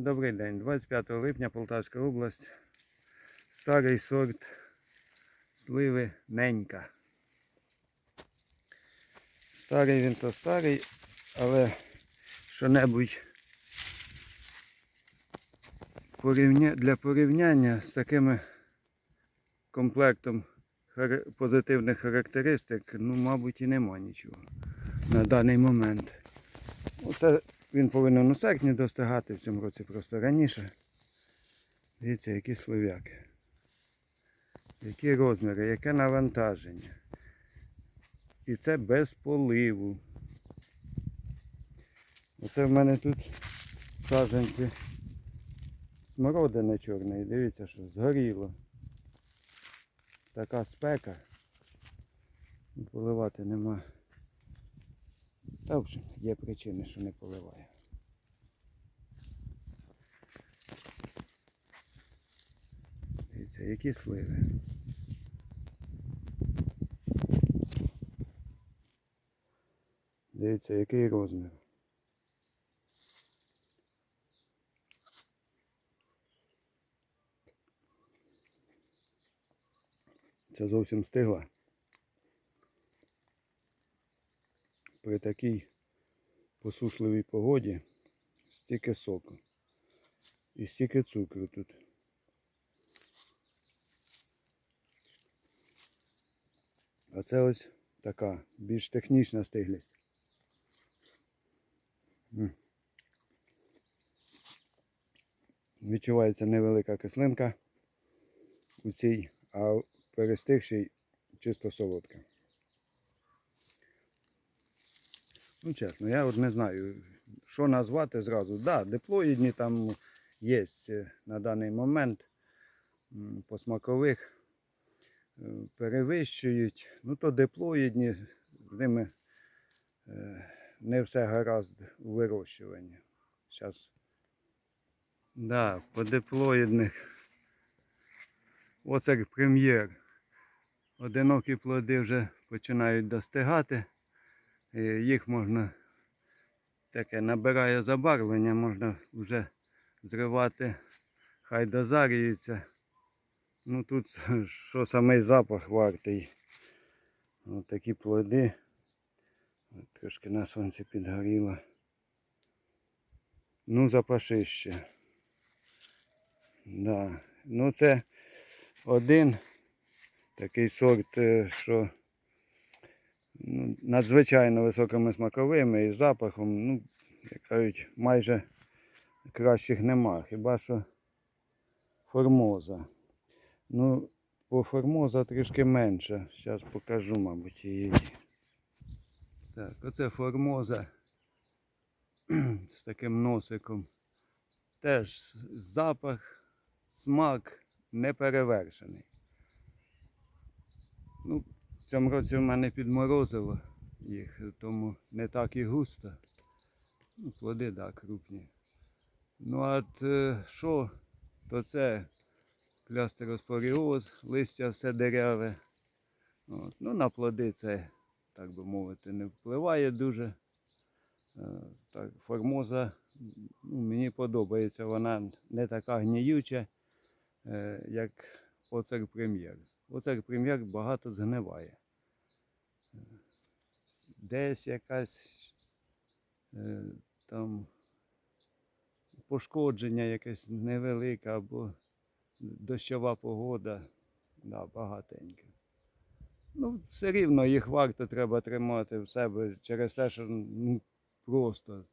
Добрий день, 25 липня Полтавська область. Старий сорт сливи Ненька. Старий він то старий, але що-небудь для порівняння з такими комплектом позитивних характеристик, ну, мабуть, і нема нічого на даний момент. Оце він повинен у серпні достигати, в цьому році просто раніше. Дивіться, які слов'яки. Які розміри, яке навантаження. І це без поливу. Оце в мене тут саджанці смородини чорної. Дивіться, що згоріло. Така спека. Поливати нема. Та в общем, є причини, що не поливаю. Дивіться, які сливи. Дивіться, який розмір. Це зовсім стигла. При такій посушливій погоді стільки соку і стільки цукру тут. А це ось така більш технічна стиглість. Відчувається невелика кислинка у цій, а перестигшій чисто солодка. Ну, чесно, я от не знаю, що назвати зразу. Так, да, диплоїдні там є е, на даний момент по смакових е, перевищують. Ну, то диплоїдні, з ними е, не все гаразд у вирощуванні. Зараз. Да, по диплоїдних. Оце прем'єр. Одинокі плоди вже починають достигати. І їх можна таке набирає забарвлення, можна вже зривати, хай дозарюється. Ну тут що самий запах вартий. Ось такі плоди. Трошки на сонці підгоріло. Ну, запашище. Да. Ну це один такий сорт, е, що ну, надзвичайно високими смаковими і запахом, ну, як кажуть, майже кращих нема. Хіба що формоза. Ну, по формоза трішки менше. Зараз покажу, мабуть, її. Так, оце формоза з таким носиком. Теж запах, смак неперевершений. Ну, цьому році в мене підморозило їх, тому не так і густо. Ну, плоди, так, крупні. Ну, а е, що, то це клястероспоріоз, листя все дереве. От. Ну, на плоди це, так би мовити, не впливає дуже. Е, Так, формоза ну, мені подобається, вона не така гніюча, е, як оцер прем'єр. Оцер прем'єр багато згниває. Десь якась е, там пошкодження якесь невелике або дощова погода, да, багатенька. Ну, все рівно їх варто треба тримати в себе через те, що ну, просто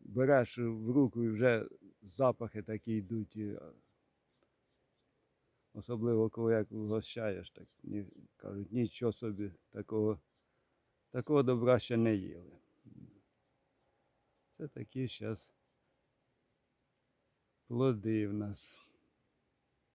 береш в руку і вже запахи такі йдуть. Особливо коли як вгощаєш, так ні, кажуть, нічого собі такого, такого добра ще не їли. Це такі зараз плоди в нас.